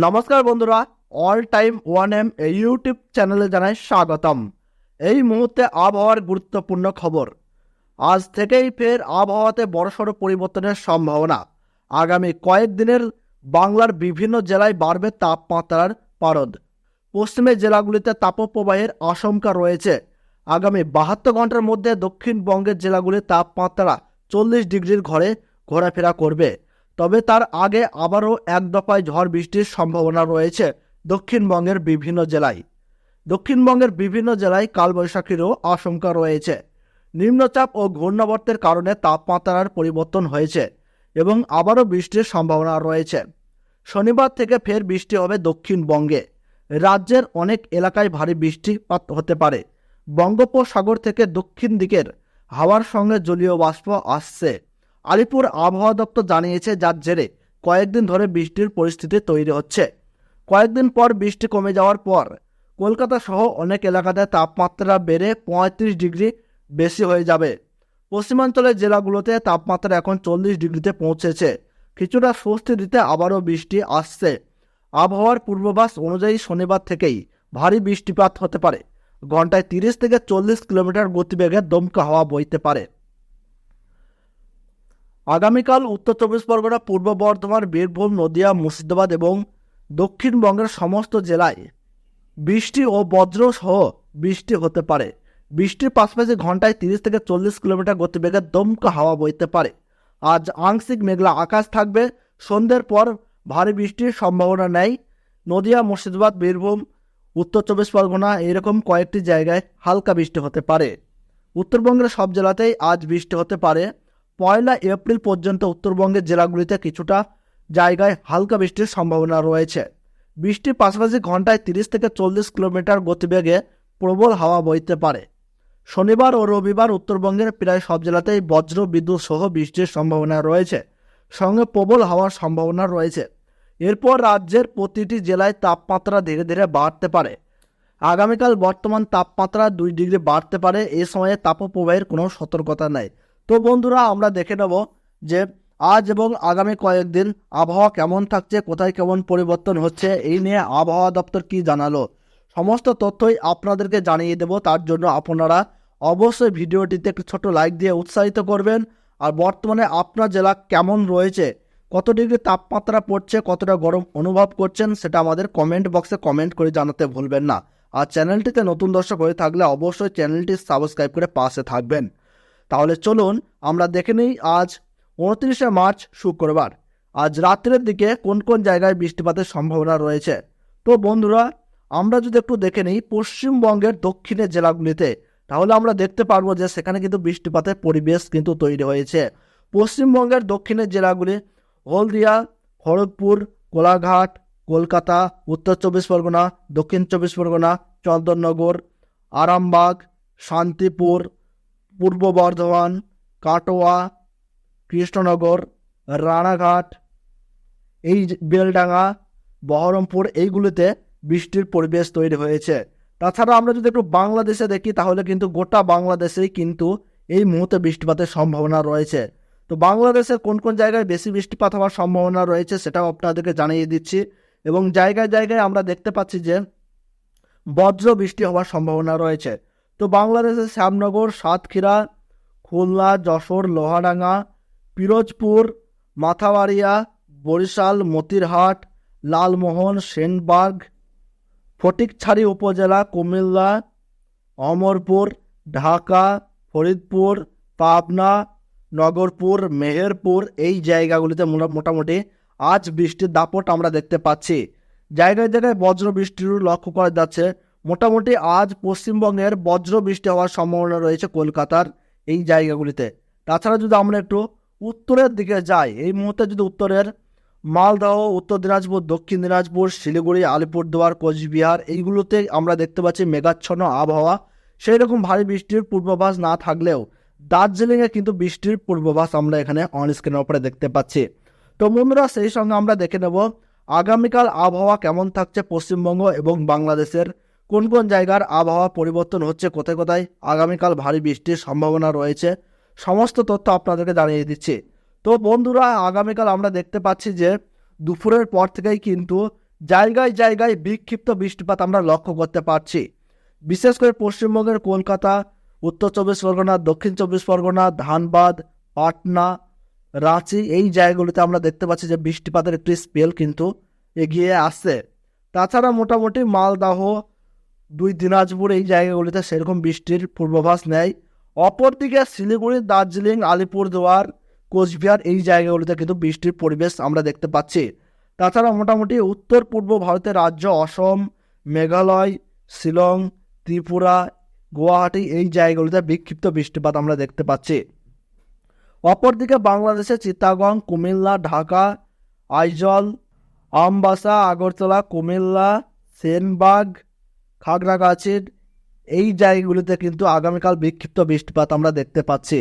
নমস্কার বন্ধুরা all time one M এই ইউটিউব চ্যানেলে জানাই স্বাগতম। এই মুহূর্তে আবহাওয়ার গুরুত্বপূর্ণ খবর। আজ থেকেই ফের আবহাওয়াতে বড়সড় পরিবর্তনের সম্ভাবনা। আগামী কয়েকদিনের বাংলার বিভিন্ন জেলায় বাড়বে তাপমাত্রার পারদ। পশ্চিমের জেলাগুলিতে তাপপ্রবাহের আশঙ্কা রয়েছে। আগামী বাহাত্তর ঘণ্টার মধ্যে দক্ষিণবঙ্গের জেলাগুলির তাপমাত্রা চল্লিশ ডিগ্রির ঘরে ঘোরাফেরা করবে। তবে তার আগে আবারও এক দফায় ঝড় বৃষ্টির সম্ভাবনা রয়েছে দক্ষিণবঙ্গের বিভিন্ন জেলায়। দক্ষিণবঙ্গের বিভিন্ন জেলায় কালবৈশাখীরও আশঙ্কা রয়েছে। নিম্নচাপ ও ঘূর্ণাবর্তের কারণে তাপমাত্রার পরিবর্তন হয়েছে এবং আবারও বৃষ্টির সম্ভাবনা রয়েছে। শনিবার থেকে ফের বৃষ্টি হবে দক্ষিণবঙ্গে। রাজ্যের অনেক এলাকায় ভারী বৃষ্টিপাত হতে পারে। বঙ্গোপসাগর থেকে দক্ষিণ দিকের হাওয়ার সঙ্গে জলীয় বাষ্প আসছে। আলিপুর আবহাওয়া দপ্তর জানিয়েছে যার জেরে কয়েকদিন ধরে বৃষ্টির পরিস্থিতি তৈরি হচ্ছে। কয়েকদিন পর বৃষ্টি কমে যাওয়ার পর কলকাতা সহ অনেক এলাকাতে তাপমাত্রা বেড়ে পঁয়ত্রিশ ডিগ্রি বেশি হয়ে যাবে। পশ্চিমাঞ্চলের জেলাগুলোতে তাপমাত্রা এখন চল্লিশ ডিগ্রিতে পৌঁছেছে। কিছুটা স্বস্তি দিতে আবারও বৃষ্টি আসছে। আবহাওয়ার পূর্বাভাস অনুযায়ী শনিবার থেকেই ভারী বৃষ্টিপাত হতে পারে। ঘন্টায় তিরিশ থেকে চল্লিশ কিলোমিটার গতিবেগে দমকা হাওয়া বইতে পারে। আগামীকাল উত্তর চব্বিশ পরগনা, পূর্ব বর্ধমান, বীরভূম, নদিয়া, মুর্শিদাবাদ এবং দক্ষিণবঙ্গের সমস্ত জেলায় বৃষ্টি ও বজ্র সহ বৃষ্টি হতে পারে। বৃষ্টির পাশাপাশি ঘন্টায় তিরিশ থেকে চল্লিশ কিলোমিটার গতিবেগে দমকা হাওয়া বইতে পারে। আজ আংশিক মেঘলা আকাশ থাকবে। সন্ধ্যের পর ভারী বৃষ্টির সম্ভাবনা নেই। নদিয়া, মুর্শিদাবাদ, বীরভূম, উত্তর চব্বিশ পরগনা এরকম কয়েকটি জায়গায় হালকা বৃষ্টি হতে পারে। উত্তরবঙ্গের সব জেলাতেই আজ বৃষ্টি হতে পারে। পয়লা এপ্রিল পর্যন্ত উত্তরবঙ্গের জেলাগুলিতে কিছুটা জায়গায় হালকা বৃষ্টির সম্ভাবনা রয়েছে। বৃষ্টির পাশাপাশি ঘন্টায় তিরিশ থেকে চল্লিশ কিলোমিটার গতিবেগে প্রবল হাওয়া বইতে পারে। শনিবার ও রবিবার উত্তরবঙ্গের প্রায় সব জেলাতেই বজ্র, বিদ্যুৎ সহ বৃষ্টির সম্ভাবনা রয়েছে। সঙ্গে প্রবল হাওয়ার সম্ভাবনা রয়েছে। এরপর রাজ্যের প্রতিটি জেলায় তাপমাত্রা ধীরে ধীরে বাড়তে পারে। আগামীকাল বর্তমান তাপমাত্রা দুই ডিগ্রি বাড়তে পারে। এ সময়ে তাপপ্রবাহের কোনো সতর্কতা নেই। তো বন্ধুরা, আমরা দেখে নেব যে আজ এবং আগামী কয়েকদিন আবহাওয়া কেমন থাকছে, কোথায় কেমন পরিবর্তন হচ্ছে, এই নিয়ে আবহাওয়া দপ্তর কি জানালো, সমস্ত তথ্যই আপনাদেরকে জানিয়ে দেব। তার জন্য আপনারা অবশ্যই ভিডিওটিতে একটু ছোট লাইক দিয়ে উৎসাহিত করবেন। আর বর্তমানে আপনার জেলা কেমন রয়েছে, কত ডিগ্রি তাপমাত্রা পড়ছে, কতটা গরম অনুভব করছেন, সেটা আমাদের কমেন্ট বক্সে কমেন্ট করে জানাতে ভুলবেন না। আর চ্যানেলটিতে নতুন দর্শক হয়ে থাকলে অবশ্যই চ্যানেলটি সাবস্ক্রাইব করে পাশে থাকবেন। তাহলে চলুন আমরা দেখে নিই আজ উনত্রিশে মার্চ, শুক্রবার। আজ রাত্রের দিকে কোন কোন জায়গায় বৃষ্টিপাতের সম্ভাবনা রয়েছে? তো বন্ধুরা, আমরা যদি একটু দেখে নিই পশ্চিমবঙ্গের দক্ষিণের জেলাগুলিতে, তাহলে আমরা দেখতে পারব যে সেখানে কিন্তু বৃষ্টিপাতের পরিবেশ কিন্তু তৈরি হয়েছে। পশ্চিমবঙ্গের দক্ষিণের জেলাগুলি হলদিয়া, খড়গপুর, কোলাঘাট, কলকাতা, উত্তর চব্বিশ পরগনা, দক্ষিণ চব্বিশ পরগনা, চন্দননগর, আরামবাগ, শান্তিপুর পূর্ব বর্ধমান, কাটোয়া, কৃষ্ণনগর, রানাঘাট, এই বেলডাঙ্গা, বহরমপুর, এইগুলিতে বৃষ্টির পরিবেশ তৈরি হয়েছে। তাছাড়া আমরা যদি একটু বাংলাদেশে দেখি, তাহলে কিন্তু গোটা বাংলাদেশেই কিন্তু এই মুহূর্তে বৃষ্টিপাতের সম্ভাবনা রয়েছে। তো বাংলাদেশের কোন কোন জায়গায় বেশি বৃষ্টিপাত হওয়ার সম্ভাবনা রয়েছে, সেটাও আপনাদেরকে জানিয়ে দিচ্ছি। এবং জায়গায় জায়গায় আমরা দেখতে পাচ্ছি যে বজ্র বৃষ্টি হওয়ার সম্ভাবনা রয়েছে। তো বাংলাদেশের শ্যামনগর, সাতক্ষীরা, খুলনা, যশোর, লোহাডাঙ্গা, পিরোজপুর, মাথাবাড়িয়া, বরিশাল, মতিরহাট, লালমোহন, সেনবার্গ, ফটিকছাড়ি উপজেলা, কুমিল্লা, অমরপুর, ঢাকা, ফরিদপুর, পাবনা, নগরপুর, মেহেরপুর, এই জায়গাগুলিতে মোটা- মোটামুটি আজ বৃষ্টির দাপট আমরা দেখতে পাচ্ছি। জায়গায় জায়গায় বজ্র বৃষ্টির লক্ষ্য করা যাচ্ছে। মোটামুটি আজ পশ্চিমবঙ্গের বজ্র বৃষ্টি হওয়ার সম্ভাবনা রয়েছে কলকাতার এই জায়গাগুলিতে। তাছাড়া যদি আমরা একটু উত্তরের দিকে যাই, এই মুহূর্তে যদি উত্তরের মালদহ, উত্তর দিনাজপুর, দক্ষিণ দিনাজপুর, শিলিগুড়ি, আলিপুরদুয়ার, কোচবিহার, এইগুলোতে আমরা দেখতে পাচ্ছি মেঘাচ্ছন্ন আবহাওয়া। সেই রকম ভারী বৃষ্টির পূর্বাভাস না থাকলেও দার্জিলিংয়ে কিন্তু বৃষ্টির পূর্বাভাস আমরা এখানে অন স্ক্রিনের উপরে দেখতে পাচ্ছি। তো বন্ধুরা, সেই সঙ্গে আমরা দেখে নেব আগামীকাল আবহাওয়া কেমন থাকছে পশ্চিমবঙ্গ এবং বাংলাদেশের কোন কোন জায়গার আবহাওয়া পরিবর্তন হচ্ছে, কোথায় কোথায়? আগামীকাল ভারী বৃষ্টির সম্ভাবনা রয়েছে। সমস্ত তথ্য আপনাদেরকে জানিয়ে দিচ্ছি। তো বন্ধুরা, আগামীকাল আমরা দেখতে পাচ্ছি যে দুপুরের পর থেকেই কিন্তু জায়গায় জায়গায় বিক্ষিপ্ত বৃষ্টিপাত আমরা লক্ষ্য করতে পারছি। বিশেষ করে পশ্চিমবঙ্গের কলকাতা, উত্তর চব্বিশ পরগনা, দক্ষিণ চব্বিশ পরগনা, ধানবাদ, পাটনা, রাঁচি, এই জায়গাগুলিতে আমরা দেখতে পাচ্ছি যে বৃষ্টিপাতের একটি স্পেল কিন্তু এগিয়ে আসছে। তাছাড়া মোটামুটি মালদাহ দুই দিনাজপুর এই জায়গাগুলিতে সেরকম বৃষ্টির পূর্বাভাস নেই। অপরদিকে শিলিগুড়ি, দার্জিলিং, আলিপুরদুয়ার, কোচবিহার এই জায়গাগুলিতে কিন্তু বৃষ্টির পরিবেশ আমরা দেখতে পাচ্ছি। তাছাড়া মোটামুটি উত্তর পূর্ব ভারতের রাজ্য অসম, মেঘালয়, শিলং, ত্রিপুরা, গুয়াহাটি এই জায়গাগুলিতে বিক্ষিপ্ত বৃষ্টিপাত আমরা দেখতে পাচ্ছি। অপরদিকে বাংলাদেশে চিত্তাগং কুমিল্লা, ঢাকা, আইজল, আমবাসা, আগরতলা, কুমিল্লা, সেনবাগ খাগড়াগাছির এই জায়গাগুলিতে কিন্তু আগামীকাল বিক্ষিপ্ত বৃষ্টিপাত আমরা দেখতে পাচ্ছি।